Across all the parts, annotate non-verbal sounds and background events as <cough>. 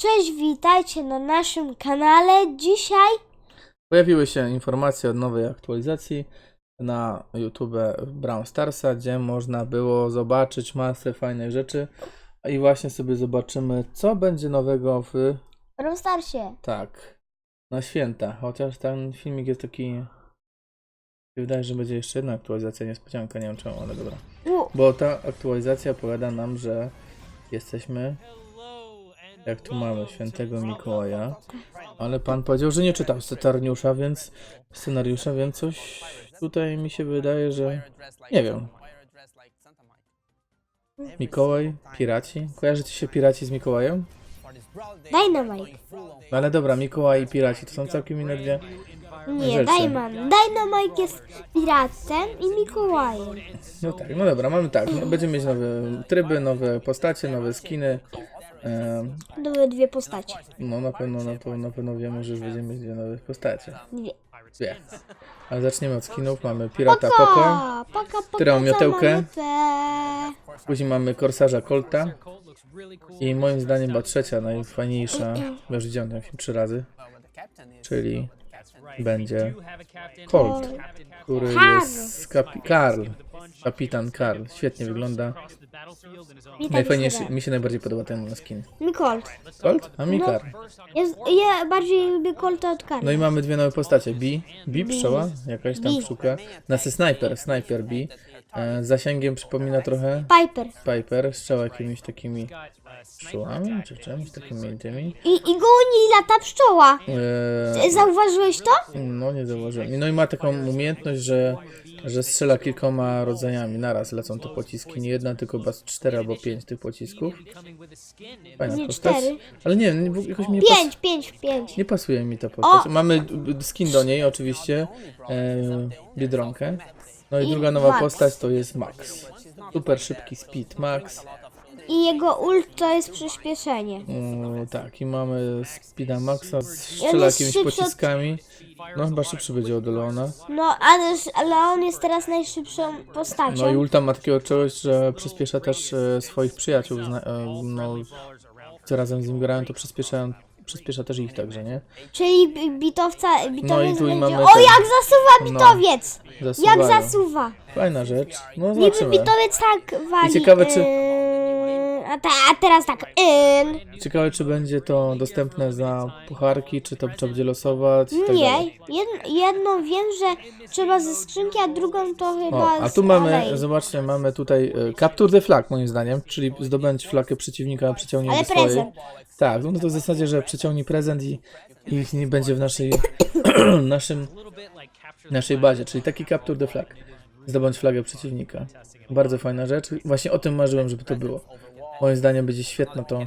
Cześć, witajcie na naszym kanale. Dzisiaj Pojawiły się informacje o nowej aktualizacji na YouTube Brown Starsa, gdzie można było zobaczyć masę fajnych rzeczy. I właśnie sobie zobaczymy, co będzie nowego w Starsie. tak na święta. Chociaż ten filmik jest taki. mi się Wydaje, że będzie jeszcze jedna aktualizacja, niespodzianka, nie wiem czemu, ale dobra. Bo ta aktualizacja powiada nam, że jesteśmy, jak tu mamy, świętego Mikołaja. Ale pan powiedział, że nie czytał scenariusza, więc scenariusza, więc coś tutaj mi się wydaje, że nie wiem. Mikołaj, piraci. Kojarzycie się piraci z Mikołajem? Dynamite. No ale dobra, Mikołaj i piraci to są całkiem inne dwie. Nie, Rzeczy. Dajman. Dynamite jest piratem i Mikołajem. No tak, no dobra, mamy tak. No, będziemy mieć nowe tryby, nowe postacie, nowe skiny. Były dwie postacie. no na pewno, na pewno, na pewno wiemy, że już będziemy mieć dwie nowe postacie. Dwie. Dwie. Ale zaczniemy od skinów. Mamy pirata Poco. Poka, co miotełkę? Później mamy korsarza Colta. I moim zdaniem była trzecia, najfajniejsza. Ja już widziałem ten film trzy razy. Czyli będzie Colt, który Karl. jest kapi- Karl. Kapitan Karl. Świetnie wygląda. Mi tak Najfajniejszy, się mi się najbardziej podoba ten skin. Mi Colt. Colt? A mi No. Karl. Jest, ja bardziej lubię Colta od Karla. No i mamy dwie nowe postacie. B, B pszczoła, jakaś tam Bee. pszczółka. Nasy Sniper, Sniper B. E, z zasięgiem przypomina trochę Piper. Piper, strzał jakimiś takimi pszczołami, czy czymś takimi tymi. I, i goni lata pszczoła. E, Zauważyłeś to? no nie zauważyłem. No i ma taką umiejętność, że, że strzela kilkoma rodzajami. Naraz lecą te pociski. Nie jedna, tylko chyba z cztery albo pięć tych pocisków. Fajna Nie postać. cztery. Ale nie, nie bo jakoś mi nie, pas, Pięć, pięć, pięć. nie pasuje mi ta postać. O! Mamy d- skin do niej oczywiście. E, Biedronkę. No i, I druga nowa Max. postać to jest Max. Super szybki speed Max. I jego ult to jest przyspieszenie. Mm, tak, i mamy Speeda Maxa, strzela jest jakimiś szybszy od- pociskami. No chyba szybszy będzie od Leona. No, ale, ale on jest teraz najszybszą postacią. No i Ulta ma takiego czegoś, że przyspiesza też e, swoich przyjaciół. Zna, e, no, co razem z nim grają, to przyspieszają, przyspiesza też ich także, nie? Czyli bi- bitowca, bitowiec No tu i będzie... mamy O, ten- jak zasuwa No, bitowiec! Jak Zasuwają. zasuwa! Fajna rzecz. No Niby zobaczymy. bitowiec tak wali... I ciekawe, czy- Yy, a, ta, a teraz tak... Ciekawe, czy będzie to dostępne za pucharki, czy to trzeba będzie losować. i tak nie, dalej. jed, jedną wiem, że trzeba ze skrzynki, a drugą to chyba O, a z tu mamy, alei. zobaczcie, mamy tutaj e, Capture the Flag moim zdaniem, czyli zdobędź flagę przeciwnika, przyciągnij Ale do swojej. prezent. Tak, no to w zasadzie, że przyciągnij prezent i, i ich nie będzie w naszej, <clears throat> naszym, naszej bazie, czyli taki Capture the Flag. Zdobądź flagę przeciwnika. Bardzo fajna rzecz. Właśnie o tym marzyłem, żeby to było. Moim zdaniem będzie świetno to.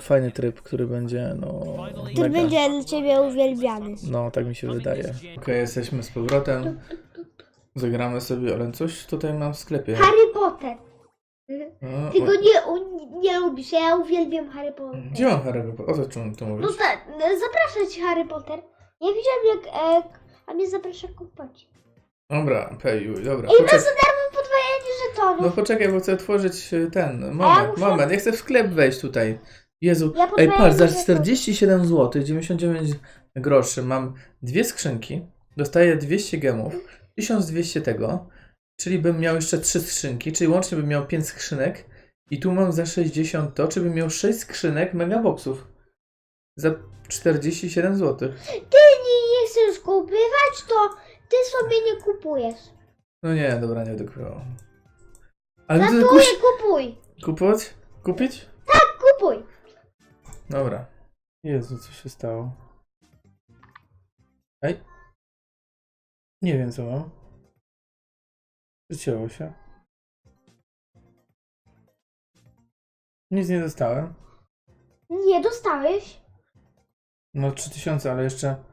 Fajny tryb, który będzie, no, Ty mega. będzie dla ciebie uwielbiany. No, tak mi się wydaje. Okej, jesteśmy z powrotem. Zagramy sobie, ale coś tutaj mam w sklepie. Harry Potter. O, Ty go nie, nie lubisz, ja uwielbiam Harry Potter. Gdzie mam Harry Potter? O co czym ty No mówisz? tak, zapraszam cię Harry Potter. Ja widziałem jak, e, a mnie zaprasza kupować. Dobra, pejuj, dobra. I Poczek- masz za darmo żetonów. no poczekaj, bo chcę otworzyć e, ten. Moment, muszę- moment, ja chcę w sklep wejść tutaj. Jezu, Ja ej podwajam patrz, za żetony. 47 zł, 99 groszy mam dwie skrzynki, dostaję 200 gemów, 1200 tego, czyli bym miał jeszcze trzy skrzynki, czyli łącznie bym miał 5 skrzynek i tu mam za 60 to, czy bym miał 6 skrzynek megaboxów. Za 47 zł. Ty nie, nie chcesz kupywać, to ty sobie nie kupujesz. No nie, dobra, nie kupował. Ale ty Żartuję, kuś... kupuj. Kupować? Kupić? Kupuj. Dobra. Jezu, co się stało? Ej. Nie wiem co mam. Przycięło się. Nic nie dostałem. Nie dostałeś. No 3000, ale jeszcze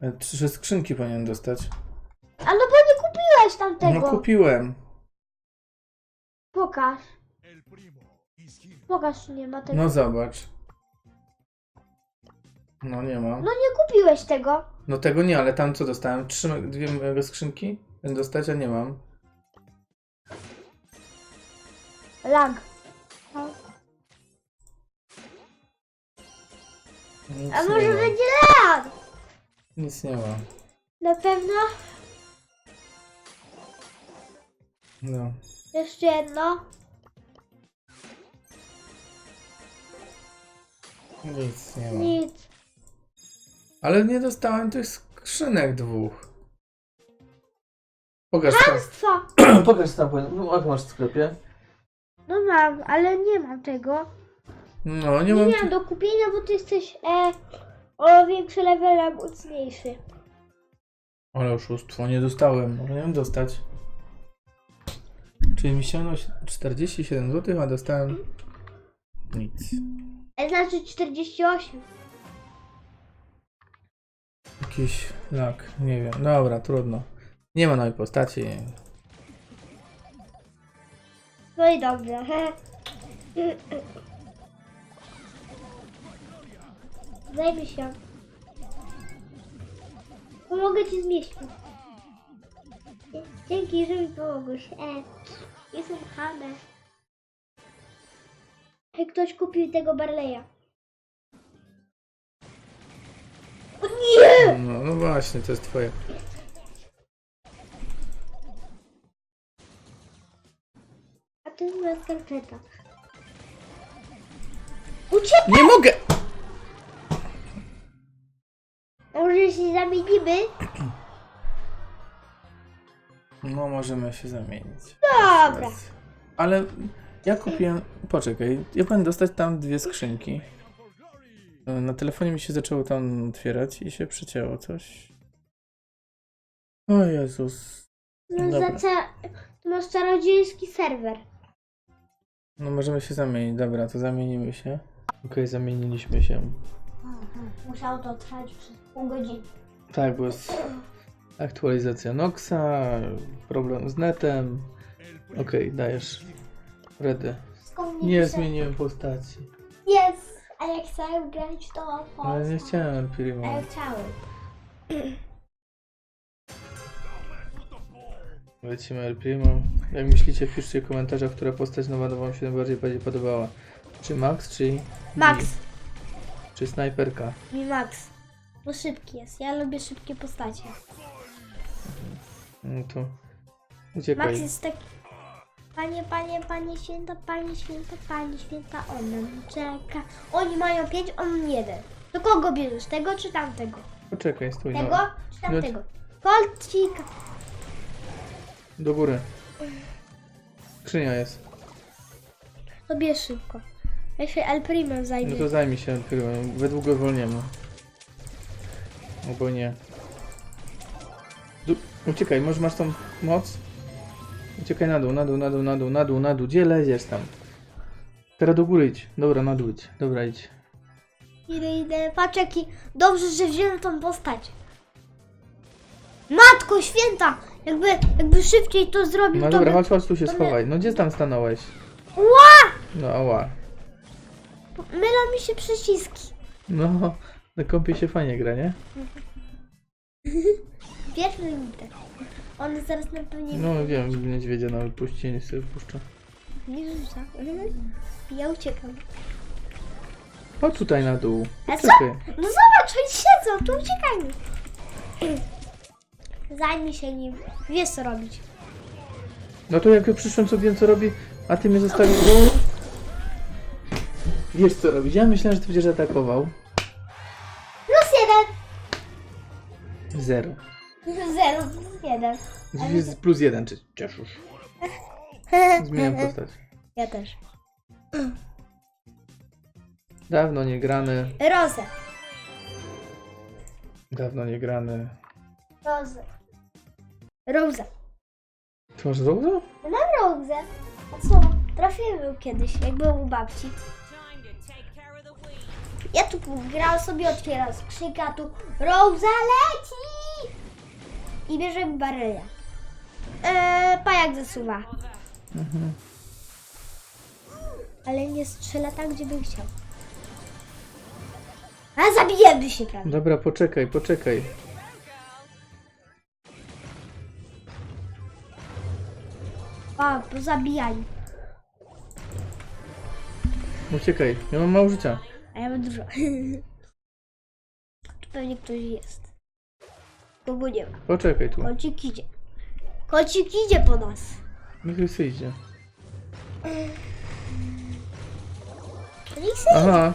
e, trzy skrzynki powinien dostać. A no bo nie kupiłeś tamtego. No kupiłem. Pokaż. Pokaż, czy nie ma tego. No zobacz. No nie mam. No nie kupiłeś tego. No tego nie, ale tam co dostałem? Trzy, dwie mega skrzynki? Będę dostać, a nie mam. Lag. No. Nic A nie może ma. będzie Leon? Nic nie ma. Na pewno. No. Jeszcze jedno. Nic nie ma. Nic. Ale nie dostałem tych skrzynek dwóch. Pokaż tam. Państwo. <clears throat> Pokaż tam. No, jak masz w sklepie? No mam, ale nie mam tego. No, nie Nie mam. miałam do kupienia, bo ty jesteś e, o większy level, a mocniejszy. Ale oszustwo, nie dostałem. Powinienem dostać. Czyli mi ściągnął 47 zł, a dostałem nic. E, znaczy 48. Jakiś lak, nie wiem. Dobra, trudno. Nie ma nowej postaci. No i dobrze. <laughs> Zajmij się. Pomogę ci zmieścić. Dzięki, że mi pomogłeś. E, jestem hamem. Jak ktoś kupił tego Barleya. O nie! No, no właśnie, to jest twoje. A to jest moja skarpeta. Uciekaj! Nie mogę! Może się zamienimy? No, możemy się zamienić. Dobra. Ale ja kupiłem. Poczekaj, ja powinien dostać tam dwie skrzynki. E, Na telefonie mi się zaczęło tam otwierać i się przycięło coś. O Jezus. No Dobra. za ca... To masz czarodziejski serwer. No możemy się zamienić. Dobra, to zamienimy się. Okej, zamieniliśmy się. Musiało to trwać przez pół godziny. Tak, bo jest <clears throat> aktualizacja Noxa, problem z netem. Okej, dajesz. Ready. Skąd Nie pisze? zmieniłem postaci. Jest! A jak chcę grać to po... Ale nie chciałem A Primo. ja chciałem. Lecimy El Primo. Jak myślicie, piszcie w komentarzach, która postać nowa wam się najbardziej bardziej podobała. Czy Max, czy... Max. Mi? Czy Snajperka? Mi Max. Bo szybki jest. Ja lubię szybkie postacie. No to... Uciekaj. Max jest taki... Panie, panie, panie święta, panie święta, panie święta, on nam czeka. Oni mają pięć, on jeden. Do kogo bierzesz? Tego czy tamtego? Poczekaj, stój. Tego No. czy tamtego? Kolcik. Do góry. Skrzynia jest. To bierz szybko. Ja się El Primo No to zajmij się El Primo. We długo wolniemy. Albo nie. Uciekaj, może masz tą moc? Uciekaj na dół, na dół, na dół, na dół, na dół, na dół. Gdzie leziesz tam? Teraz do góry idź. Dobra, na dół idź. Dobra, idź. Idę, idę. Patrz jaki... Dobrze, że wziąłem tą postać. Matko święta! Jakby, jakby szybciej to zrobił, No to dobra, by... chodź, chodź, tu się to my- schowaj. No gdzie tam stanąłeś? Ła! No ała. Mylą mi się przyciski. No, na kompie się fajnie gra, nie? <laughs> Pierwszy minutę. On zaraz na pewno No wiem, niedźwiedzia na wypuścienie sobie wpuszcza. nie rzuca. Ja uciekam. Chodź tutaj na dół. A co? No zobacz, oni siedzą, tu uciekajmy. Zajmij się nim. Wiesz co robić. No to jak ja przyszłem, co wiem co robi, a ty mnie zostawił. Wiesz co robić. Ja myślałem, że ty będziesz atakował. Plus jeden. Zero. Zero, plus jeden. Jest plus jeden, czy cieszysz? <laughs> Zmieniam postać. Ja też. Dawno nie grany. Rozę. Dawno nie grany. Rozę. Roza. Ty masz Rosa? Na Rozę. A co? Trafiłem ją kiedyś, jak był u babci. Ja tu grał sobie, otwieram skrzynkę, a tu Rosa leci! I bierze baryla. Eee, pajak zasuwa. Mhm. Ale nie strzela tak, gdzie bym chciał. A zabijemy się prawie. Dobra, poczekaj, poczekaj. A, po zabijaniu. Uciekaj. Ja mam mało życia. A ja mam dużo. <laughs> tu pewnie ktoś jest. Nie ma. Poczekaj tu. Kocik idzie. Kocik idzie po nas. Niech sobie idzie. Niech Aha.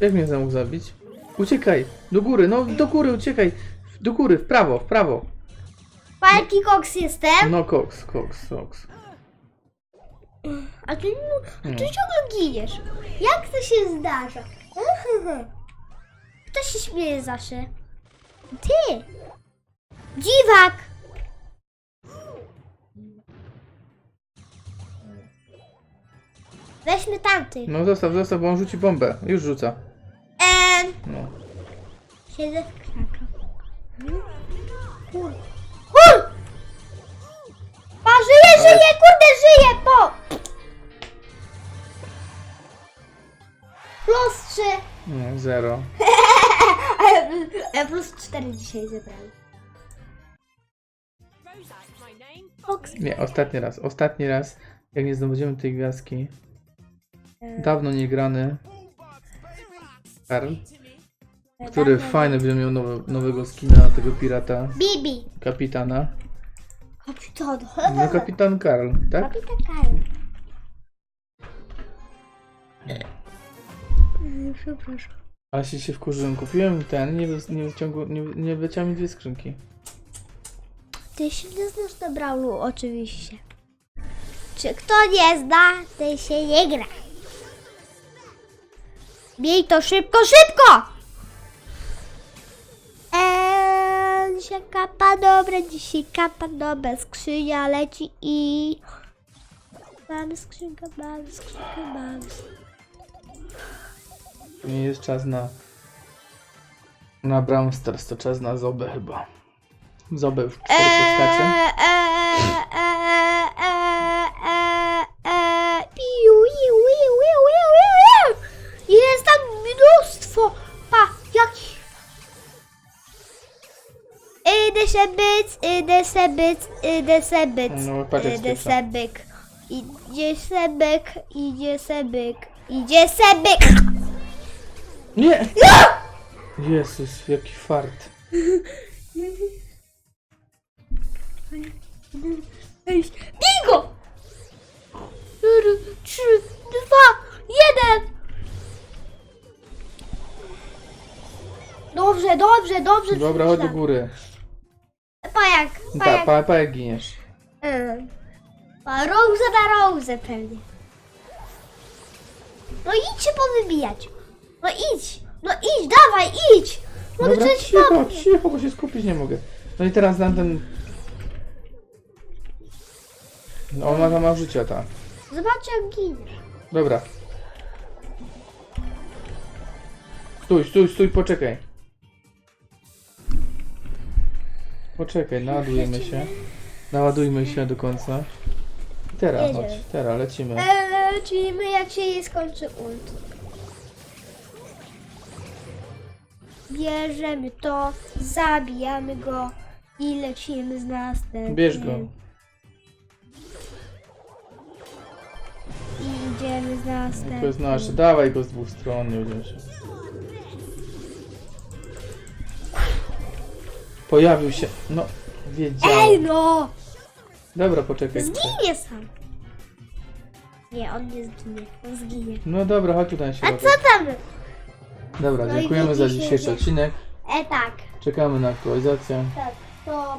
Jak mnie zamógł zabić? Uciekaj! Do góry, no do góry, uciekaj! Do góry, w prawo, w prawo. Palki koks jestem. No koks, koks, koks. A ty, no, a ty No. ciągle giniesz. Jak to się zdarza? <laughs> Kto się śmieje zawsze? Ty! Dziwak! Weźmy tamty. No zostaw, zostaw, bo on rzuci bombę. Już rzuca. Eee, No. siedzę w krzakach. Kur... Kur! Pa, żyje, żyje, kurde, żyje, po! Plus 3. no zero. <laughs> E, plus 4 dzisiaj zebrali. Fox. Nie, ostatni raz, ostatni raz. Jak nie zdobędziemy tej gwiazdki. Dawno nie grany. Karl, który fajny będzie miał nowe, nowego skina na tego pirata. Bibi. Kapitana. Kapitan. No kapitan Karl, tak? Kapitan Karl. Mm, Przepraszam. Ale się, się wkurzyłem, kupiłem ten, nie, wy- nie, wyciągu, nie, nie mi dwie skrzynki. Ty się nie znasz na Brawlu, oczywiście. Czy kto nie zna, ty się nie gra. Miej to szybko, szybko! Eee, się kapa dobra, dzisiaj kapa dobra, skrzynia leci i... Mamy skrzynkę, mamy skrzynkę, mamy. To nie jest czas na... Na Brawl Stars, to czas na Zobę chyba. Zobę w cztery postacie. Jest tam mnóstwo! Pa, jaki... Idę się być, idę się być, idę się być, No, patrz jak idę spieprza. się byk. Idzie se byk, idzie se byk, idzie se byk. Nie! Jezus, jaki fart. Bingo! Cztery, trzy, dwa, jeden! Dobrze, dobrze, dobrze. Dobra, chodź do góry. Pajak, Pa, pajak. pa, pa jak giniesz. Mm. Pa, Rose na rose pewnie. No idź się powybijać. No idź, no idź, dawaj, idź. No Dobra, przecież cicho, cicho, bo się skupić nie mogę. No i teraz dam ten... No ona tam ma życia, ta. Zobacz jak giniesz. Dobra. Stój, stój, stój, poczekaj. Poczekaj, naładujemy się. Naładujmy się do końca. I Teraz, Jedziemy. chodź, teraz lecimy. Eee, czyli my jak się jej skończy ult. Bierzemy to, zabijamy go i lecimy z następnym. Bierz go. I idziemy z następnym. To jest nasze. Dawaj go z dwóch stron, nie będziemy się. Pojawił się. No, Ej wiedziałem. no! Dobra, poczekaj. Zginie sam. Nie, on nie zginie. On zginie. No dobra, chodź tutaj się. A co tam? Dobra, No i dziękujemy za widzicie, dzisiejszy że- odcinek. E tak. Czekamy na aktualizację. Tak. To